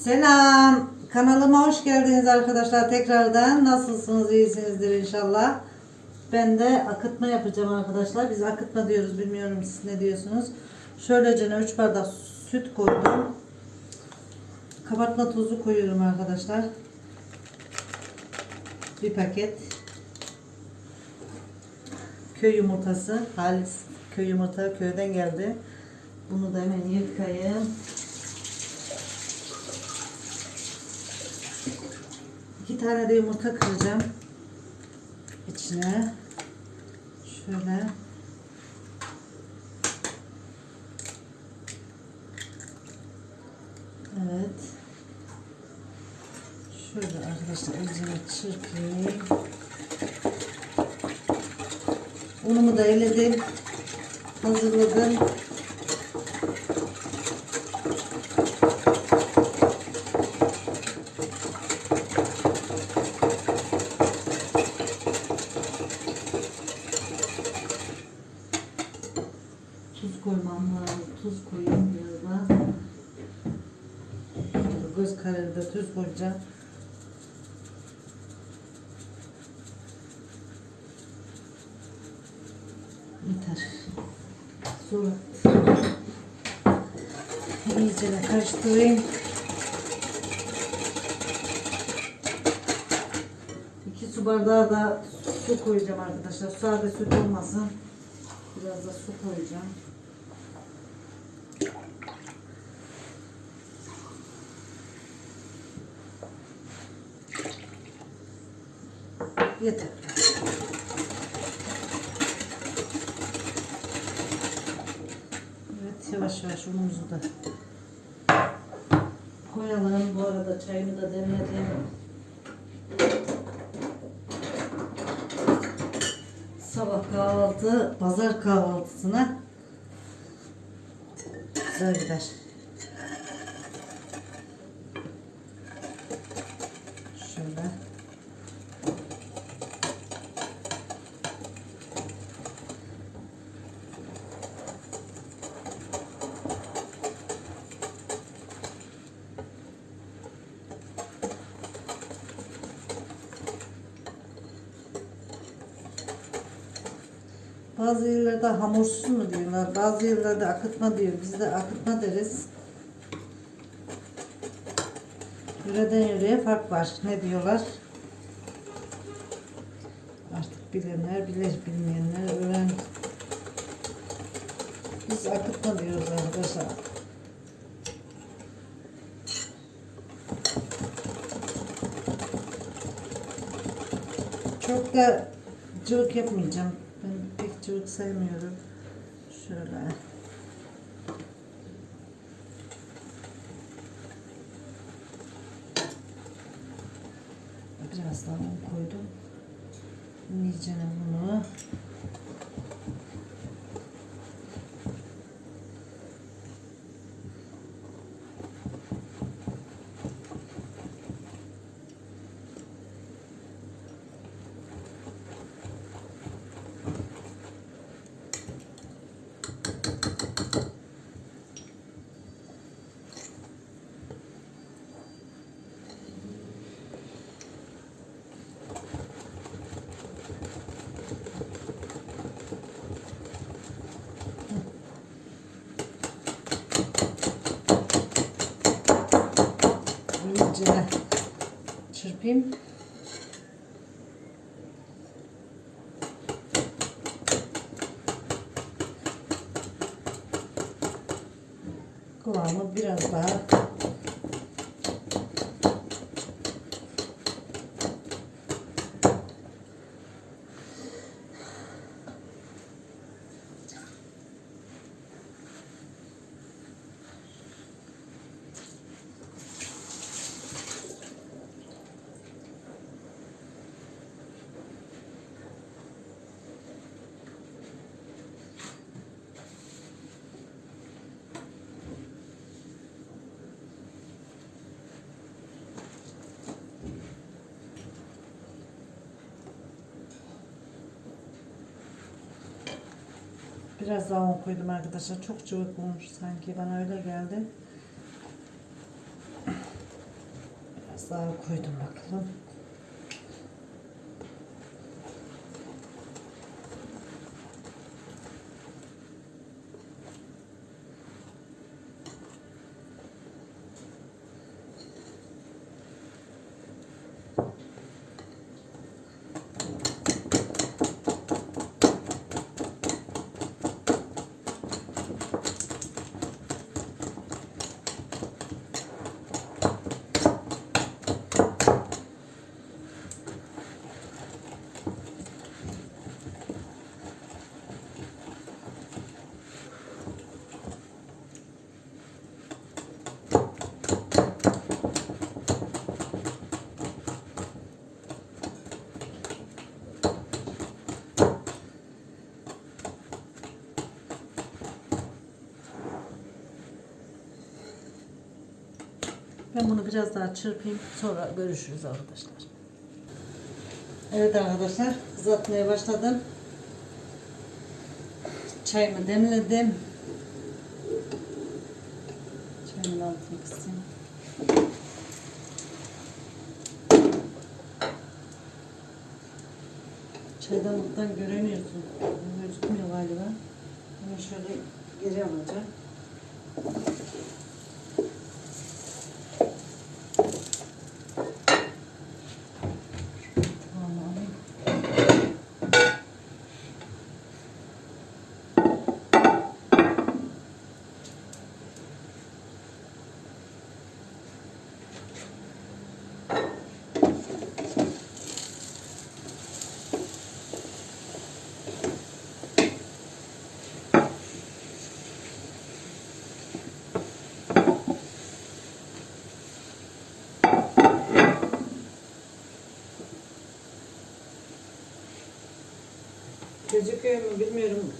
Selam. Kanalıma hoş geldiniz arkadaşlar tekrardan. Nasılsınız? İyisinizdir inşallah. Ben de akıtma yapacağım arkadaşlar. Biz akıtma diyoruz. Bilmiyorum siz ne diyorsunuz. Şöylece 3 bardak süt koydum. Kabartma tozu koyuyorum arkadaşlar. Bir paket. Köy yumurtası. Halis köy yumurta köyden geldi. Bunu da hemen yıkayayım. İki tane de yumurta kıracağım. İçine. Şöyle. Evet. Şöyle arkadaşlar üzerine çırpayım. Unumu da eledim. Hazırladım. Tuz koymam lazım. Tuz koyayım biraz. Şöyle Göz kararında tuz koyacağım. Yeter. Sonra iyice de karıştırayım. İki su bardağı da su koyacağım arkadaşlar. Sade süt olmasın. Biraz da su koyacağım. Yeter. Evet yavaş yavaş unumuzu da koyalım. Bu arada çayımı da demledim. Sabah kahvaltı, pazar kahvaltısına güzel gider. Şöyle. Bazı yerlerde hamursuz mu diyorlar, bazı yerlerde akıtma diyor. Biz de akıtma deriz. Yöreden yöreye fark var. Ne diyorlar? Artık bilenler bilir, bilmeyenler öğren. Biz akıtma diyoruz arkadaşlar. Çok da cıvık yapmayacağım. Sevmiyorum. Şöyle. Biraz daha un koydum. İyice bunu. İyice çırpayım. Kıvamı biraz daha Biraz daha un koydum arkadaşlar. Çok cıvık olmuş sanki. Bana öyle geldi. Biraz daha koydum bakalım. Ben bunu biraz daha çırpayım. Sonra görüşürüz arkadaşlar. Evet arkadaşlar kızartmaya başladım. Çayımı demledim. Çayımın altını kısayım. Çaydanlıktan göremiyorsun. Gözükmüyor galiba. Bunu şöyle geri alacağım. Tamam. Gözüküyor mu bilmiyorum.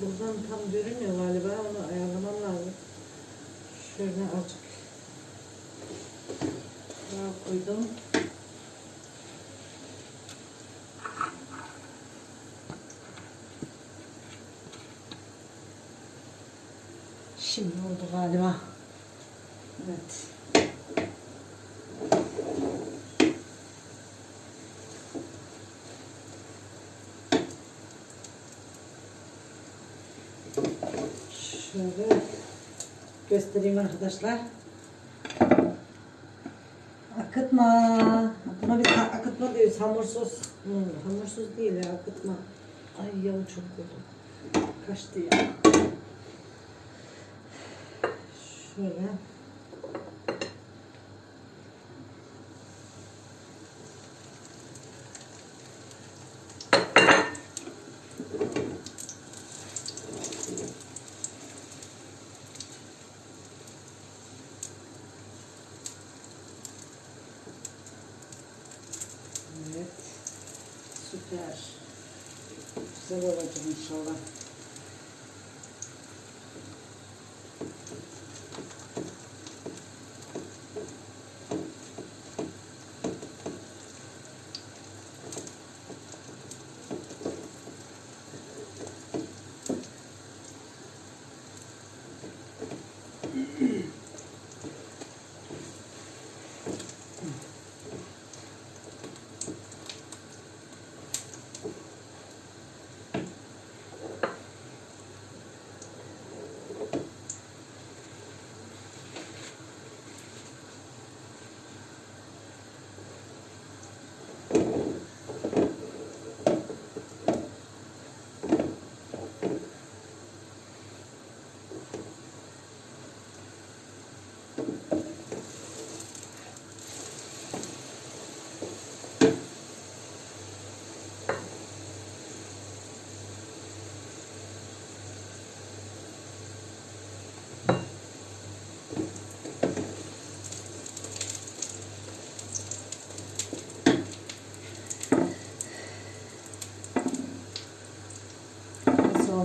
Buradan tam görünmüyor galiba. Onu ayarlamam lazım. Şöyle azıcık daha koydum. Şimdi oldu galiba. Evet. Şöyle göstereyim arkadaşlar. Akıtma. Buna biz akıtma diyoruz. Hamursuz. Hmm, hamursuz değil ya akıtma. Ay yağı çok kötü. Kaçtı ya. Şöyle. Evet. Süper. Güzel olacak inşallah. Nasıl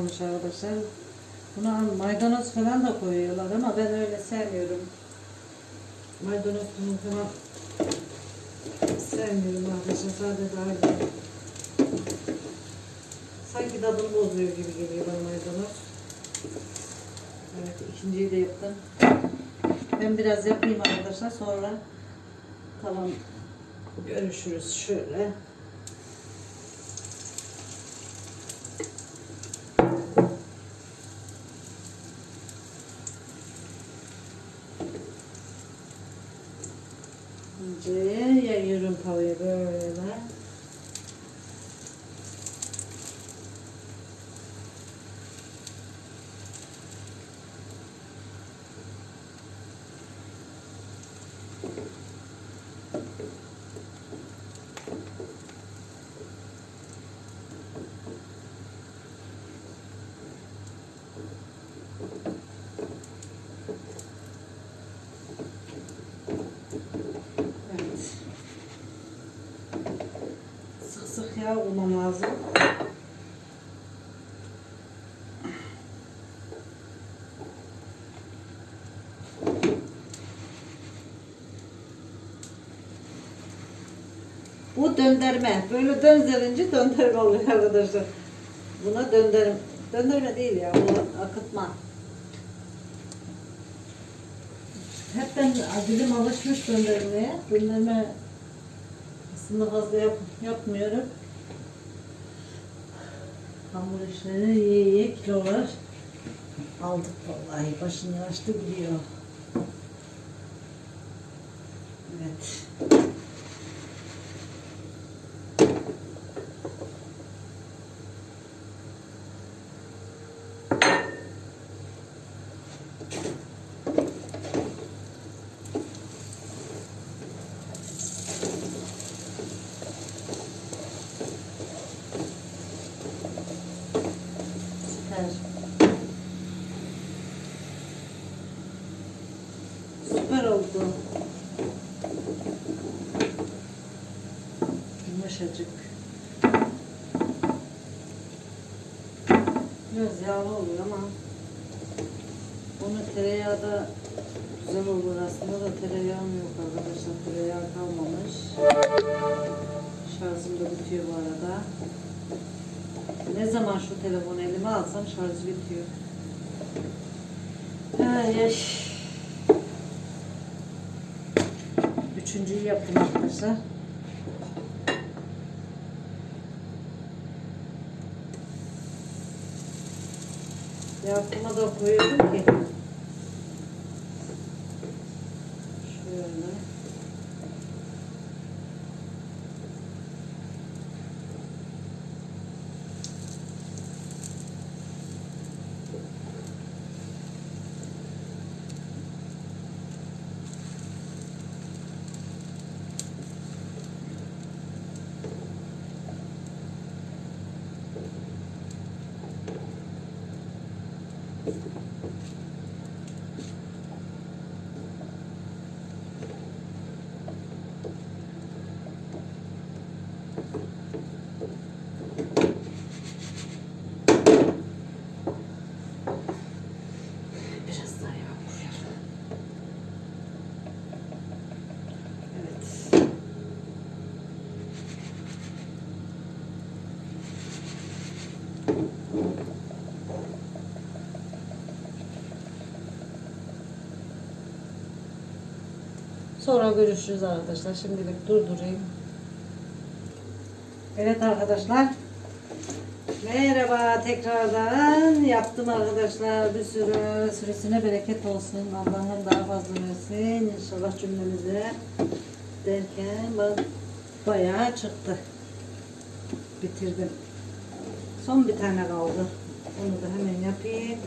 olmuş arkadaşlar? Buna maydanoz falan da koyuyorlar ama ben öyle sevmiyorum. Maydanoz falan sevmiyorum arkadaşlar. Sadece ayrı. Sanki tadını bozuyor gibi geliyor bana maydanoz. Evet ikinciyi de yaptım. Ben biraz yapayım arkadaşlar sonra Tamam. Görüşürüz şöyle. however, Sık yağ bulmam lazım. Bu döndürme. Böyle döndürünce döndürme oluyor arkadaşlar. Buna döndürme. Döndürme değil ya. Bu akıtma. Hep ben dilim alışmış döndürmeye. Döndürme aslında fazla yap, yapmıyorum. Hamur işleri iyi iyi kilolar aldık vallahi. Başını açtı gidiyor. Evet. Biraz yağlı oluyor ama bunu tereyağı da güzel olur aslında da tereyağım yok arkadaşlar. Tereyağı kalmamış. Şarjım da bitiyor bu arada. Ne zaman şu telefonu elime alsam şarjı bitiyor. Ay. Üçüncüyü yaptım arkadaşlar. Yaptığıma da koyuyordum ki. Şöyle. Biraz daha yağmur yağ. Evet. Sonra görüşürüz arkadaşlar. Şimdilik durdurayım. Evet arkadaşlar. Merhaba tekrardan. Yaptım arkadaşlar bir sürü. Süresine bereket olsun. Allah'ım daha fazla versin. İnşallah cümlemize derken bayağı çıktı. Bitirdim. Son bir tane kaldı. Onu da hemen yapayım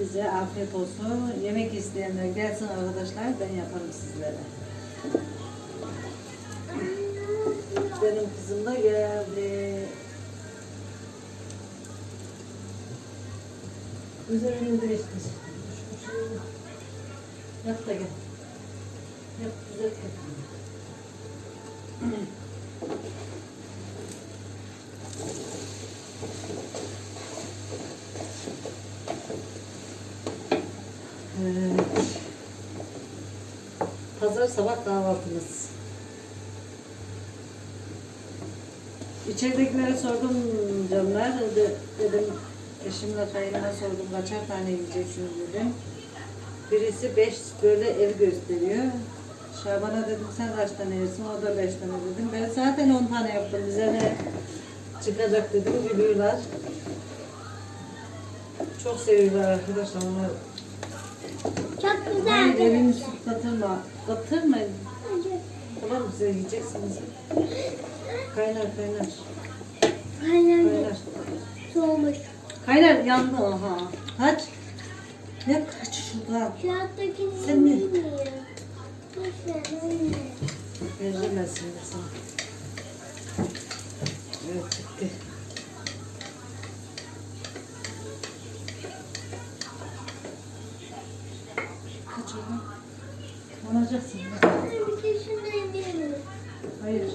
bize afiyet olsun yemek isteyenler gelsin arkadaşlar ben yaparım sizlere benim kızım da geldi Üzerine indir şeyi Yap da gel. Yap düzelt gel. Pazar sabah kahvaltımız. İçeridekilere sordum canlar. De- Dedim eşimle kayınına sordum kaçar tane yiyeceksiniz dedim. Birisi beş böyle ev gösteriyor. Şaban'a dedim sen kaç tane yersin? O da 5 tane dedim. Ben zaten 10 tane yaptım. Bize ne çıkacak dedim. Gülüyorlar. Çok seviyorlar arkadaşlar. Onlar Çok Hayır güzel. elini süt katırma. Katırmayın. Size yiyeceksiniz. Kaynar kaynar. Aynen Kaynar. soğumuş. Kaynar yandı aha. Kaç. Ne kaç şuradan. Kağıttakini Sen ne? bilmiyorum. Boş ver anne. Vereceğim ben şimdi sana. Evet bitti. Kaç oradan. Manacaksın. Anne bir de şunu indirelim. Hayır.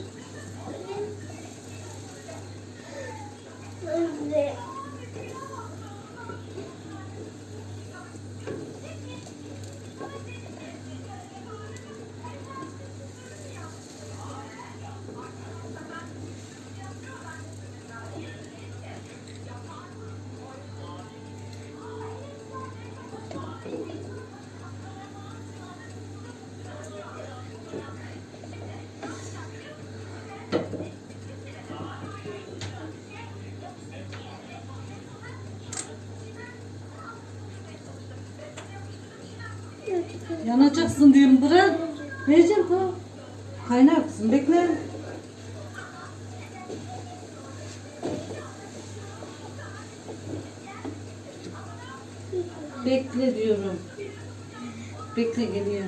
Yanacaksın diyorum bırak. Vereceğim tamam. Kaynar kızım bekle. Bekle diyorum. Bekle geliyor.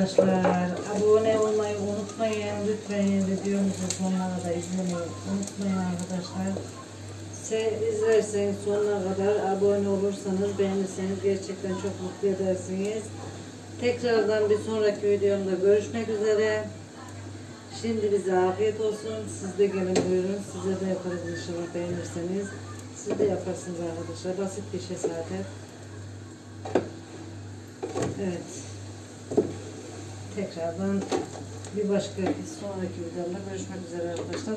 Arkadaşlar, abone olmayı unutmayın. Lütfen videomuzu sonuna kadar izlemeyi unutmayın arkadaşlar. Se izlerseniz sonuna kadar abone olursanız, beğenirseniz gerçekten çok mutlu edersiniz. Tekrardan bir sonraki videomda görüşmek üzere. Şimdi bize afiyet olsun. Siz de gelin buyurun. Size de yaparız inşallah beğenirseniz. Siz de yaparsınız arkadaşlar. Basit bir şey zaten. Evet. Tekrardan bir başka bir sonraki videomda görüşmek üzere arkadaşlar.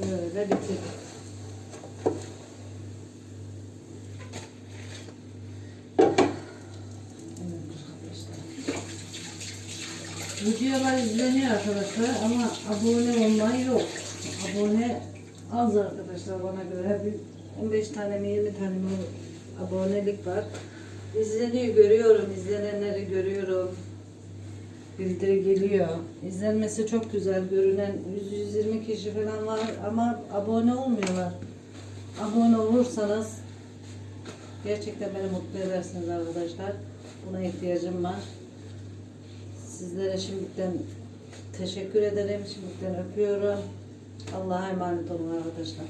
Böyle bitirdik. Videolar izleniyor arkadaşlar ama abone olmayı yok. Abone az arkadaşlar bana göre. Bir 15 tane mi 20 tane mi abonelik var. İzleniyor görüyorum. izlenenleri görüyorum. Bildiri geliyor. İzlenmesi çok güzel. Görünen 100-120 kişi falan var ama abone olmuyorlar. Abone olursanız gerçekten beni mutlu edersiniz arkadaşlar. Buna ihtiyacım var. Sizlere şimdiden teşekkür ederim. Şimdiden öpüyorum. Allah'a emanet olun arkadaşlar.